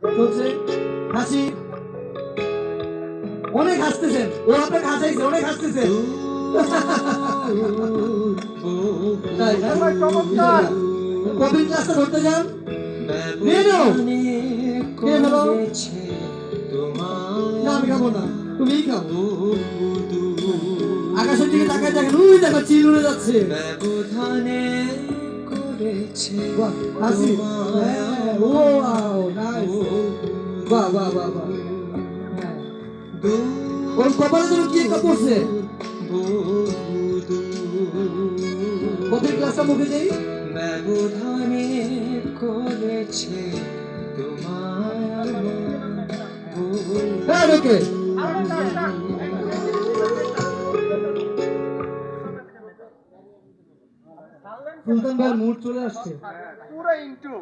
চলছে। হাসি। অনেক হাসতেছেন। ও আপনাকে হাসাইছে অনেক হাসতেছেন। কবির ক্লাসটা ধরতে যান? নিয়ে নাও। কে হলো না আমি খাব না। তুমিই খাও। আকাশের দিকে তাকায় দেখেন উই দেখো চিল উড়ে যাচ্ছে। ব্যবধানে করেছে বাহ হাসি। ও ওয়াও নাইস বাহ বাহ বাহ বাহ। হ্যাঁ। ওর কপালে যেন কি একটা পড়ছে? কবির ক্লাসটা মুখে দেই। ব্যবধানে করেছে তোমায় হ্যাঁ ওকে। সুলতান ভাইয়ের মুড চলে আসছে। পুরো ইন্টু